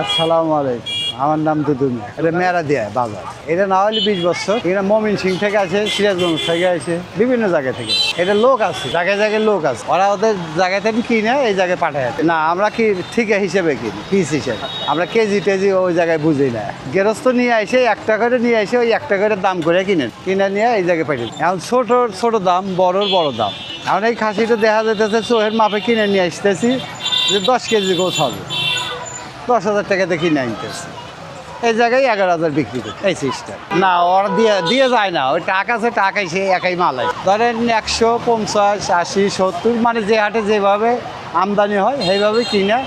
আসসালামু আলাইকুম। আমার নাম দুদুমি। এটা মেরা দিয়া বাজার। এটা না হলে বিশ বছর। এটা মমিন সিং থেকে আছে সিরাজগঞ্জ থেকে আছে বিভিন্ন জায়গা থেকে। এটা লোক আছে, জায়গায় জায়গায় লোক আছে। ওরা ওদের জায়গা থেকে কিনে, এই জায়গায় পাঠায় না, আমরা কি ঠিক হিসেবে কিনি, পিস হিসেবে। আমরা কেজি টেজি ওই জায়গায় বুঝি না। গেরস্ত নিয়ে আসে একটা করে নিয়ে আসে ওই একটা করে দাম করে কিনেন। কিনে নিয়ে এই জায়গায় পাঠিয়ে। এখন ছোট ছোট দাম, বড়র বড় দাম। এখন এই খাসিটা দেখা যেতেছে চোহের মাপে কিনে নিয়ে আসতেছি, যে দশ কেজি গোছ হবে। দশ হাজার টাকাতে কিনে আনতেছে। এই জায়গায় এগারো হাজার বিক্রি করতে এই সিস্টেম। না, ওরা দিয়ে দিয়ে যায় না। ওই টাকা আছে, টাকাই সে একাই মালাই ধরেন একশো পঞ্চাশ, আশি, সত্তর মানে যে হাটে যেভাবে আমদানি হয়, সেইভাবে কিনে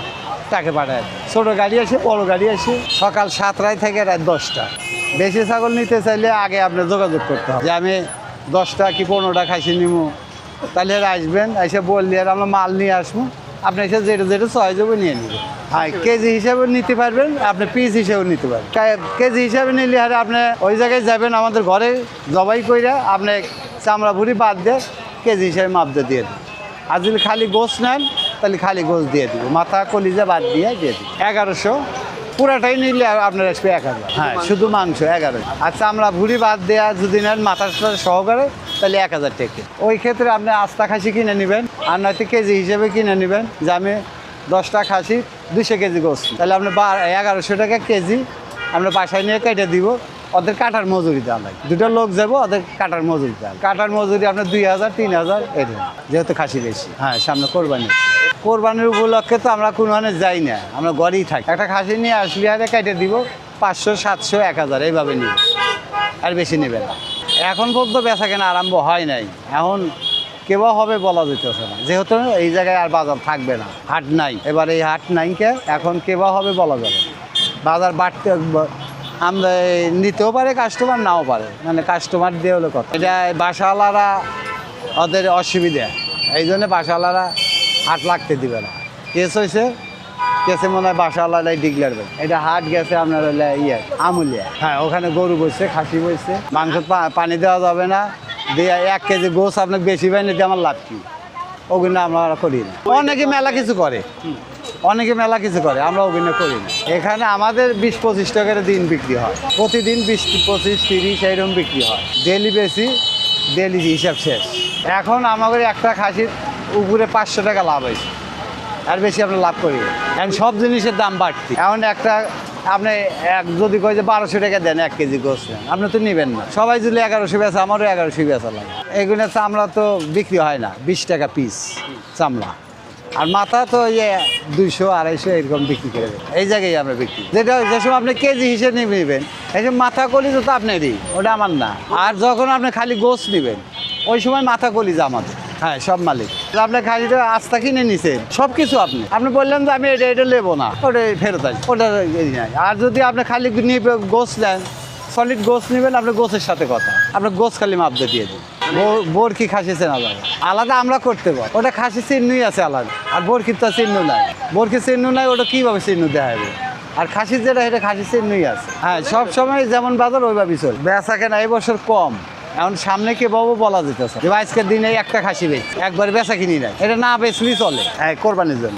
তাকে পাঠায়। ছোটো গাড়ি আসে, বড় গাড়ি আসে। সকাল সাতটায় থেকে রাত দশটা। বেশি ছাগল নিতে চাইলে আগে আপনার যোগাযোগ করতে হবে। যে আমি দশটা কি পনেরোটা খাইছি নিবো তাহলে আসবেন, এসে বললি আর আমরা মাল নিয়ে আসব। আপনি এসে যেটা যেটা যাবে নিয়ে নেবেন। হ্যাঁ কেজি হিসাবে নিতে পারবেন আপনি পিস হিসাবে নিতে পারবেন। কেজি হিসাবে নিলে আর আপনি ওই জায়গায় যাবেন আমাদের ঘরে জবাই কইরা আপনি চামড়া ভুড়ি বাদ দিয়ে কেজি হিসাবে মাপ দিয়ে দিয়ে দেবেন। আর যদি খালি গোস নেন তাহলে খালি গোস দিয়ে দিব মাথা কলিজা বাদ দিয়ে দিয়ে দিব। এগারোশো পুরাটাই নিলে আর আপনার আসবে এক হাজার। হ্যাঁ শুধু মাংস এগারো আচ্ছা আমরা ভুড়ি বাদ দেওয়া যদি নেন মাথার সাথে সহকারে তাহলে এক হাজার টাকা। ওই ক্ষেত্রে আপনি আস্তা খাসি কিনে নেবেন আর নয়তো কেজি হিসেবে কিনে নেবেন যে আমি দশটা খাসি দুশো কেজি গোস্ত। তাহলে আপনি এগারোশো টাকা কেজি আমরা বাসায় নিয়ে কেটে দিব। ওদের কাটার মজুরি দেওয়া লাগে। দুটো লোক যাব, ওদের কাটার মজুরি দেওয়া কাটার মজুরি আপনার দুই হাজার, তিন হাজার, এরকম। যেহেতু খাসি বেশি। হ্যাঁ সামনে কোরবানি। কোরবানির উপলক্ষে তো আমরা কোনো মানে যাই না। আমরা ঘরেই থাকি। একটা খাসি নিয়ে আসলে হারে কেটে দিব পাঁচশো, সাতশো, এক হাজার, এইভাবে নিব। আর বেশি নেবে না। এখন পর্যন্ত বেচা কেনা আরম্ভ হয় নাই। এখন কেবা হবে বলা যেতেছে না। যেহেতু এই জায়গায় আর বাজার থাকবে না। হাট নাই। এবার এই হাট নাইকে এখন কেবা হবে বলা যাবে না। বাজার বাড়তে আমরা নিতেও পারে কাস্টমার নাও পারে। মানে কাস্টমার দিয়ে হলো কথা। এটা বাসাওয়ালারা ওদের অসুবিধা। এই জন্য বাসাওয়ালারা হাট লাগতে দিবে না। কেস হয়েছে কেসে মনে হয় বাসাওয়ালারাই ডিগলার দেবে এটা হাট গেছে আপনার ইয়ে আমুলিয়া। হ্যাঁ ওখানে গরু বসছে খাসি বসছে মাংস পানি দেওয়া যাবে না। দিয়ে এক কেজি গোস আপনাকে বেশি পাই নিতে আমার লাভ কি? ওগুলো আমরা করি না। অনেকে মেলা কিছু করে। অনেকে মেলা কিছু করে, আমরা ওগুলো করি না। এখানে আমাদের বিশ পঁচিশ টাকার দিন বিক্রি হয়। প্রতিদিন বিশ, পঁচিশ, তিরিশ এইরকম বিক্রি হয়। ডেলি বেশি ডেলি হিসাব শেষ। এখন আমাদের একটা খাসির উপরে পাঁচশো টাকা লাভ হয়েছে। আর বেশি আমরা লাভ করি। এখন সব জিনিসের দাম বাড়তি। এখন একটা আপনি এক যদি কয় যে বারোশো টাকা দেন, এক কেজি নেন আপনি তো নেবেন না। সবাই যদি এগারোশো বেচা, আমারও এগারোশো বেচা লাগে। এগুলো চামড়া তো বিক্রি হয় না, বিশ টাকা পিস চামড়া। আর মাথা তো ইয়ে দুইশো, আড়াইশো এরকম বিক্রি করে দেবে এই জায়গায় আমরা বিক্রি যেটা যে সময় আপনি কেজি হিসেবে নেবেন, এই যে মাথা কলি তো আপনারই, ওটা আমার না। আর যখন আপনি খালি গোস নেবেন, ওই সময় মাথা কলিজা আমাদের। হ্যাঁ সব মালিক। আপনি খাসিটা আস্তা কিনে নিছেন। সব কিছু আপনি। আপনি বললেন যে আমি এটা এটা নেব না। ওটা ফেরত আসবে ওটা আর যদি আপনি খালি নিয়ে গোস নেন সলিড গোস নেবেন আপনি গোসের সাথে কথা। আপনি গোস খালি মাপতে দিয়ে দিন। বরকি খাসি চেনা যাবে আলাদা আমরা করতে পারি। ওটা খাসি চিহ্নই আছে আলাদা। আর বরকির তো চিহ্ন নাই। বরকি চিহ্ন নাই ওটা কীভাবে চিহ্ন দেওয়া হবে? আর খাসির যেটা এটা খাসির চিহ্নই আছে। হ্যাঁ সব সময় যেমন বাজার ওইভাবেই চল বেচা কেনা বছর কম। এখন সামনে কে বাবু বলা যেতেছে। যে আজকের দিনে একটা খাসি বেচ একবার বেচা কিনি নাই। এটা না বেচলেই চলে। হ্যাঁ কোরবানির জন্য।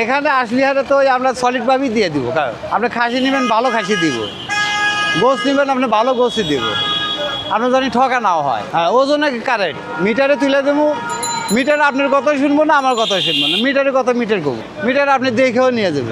এখানে আসলে হারে তো ওই আমরা সলিডভাবেই দিয়ে দিব। কারণ আপনি খাসি নেবেন ভালো খাসি দিব। গোস নেবেন আপনি ভালো গোসই দিব। আপনার জানি ঠকা নাও হয়। হ্যাঁ ওজনে কারেক্ট মিটারে তুলে দেবো। মিটার আপনার কথাই শুনব না আমার কথাই শুনব না। মিটারের কথা মিটার করব? মিটার আপনি দেখেও নিয়ে যাবেন।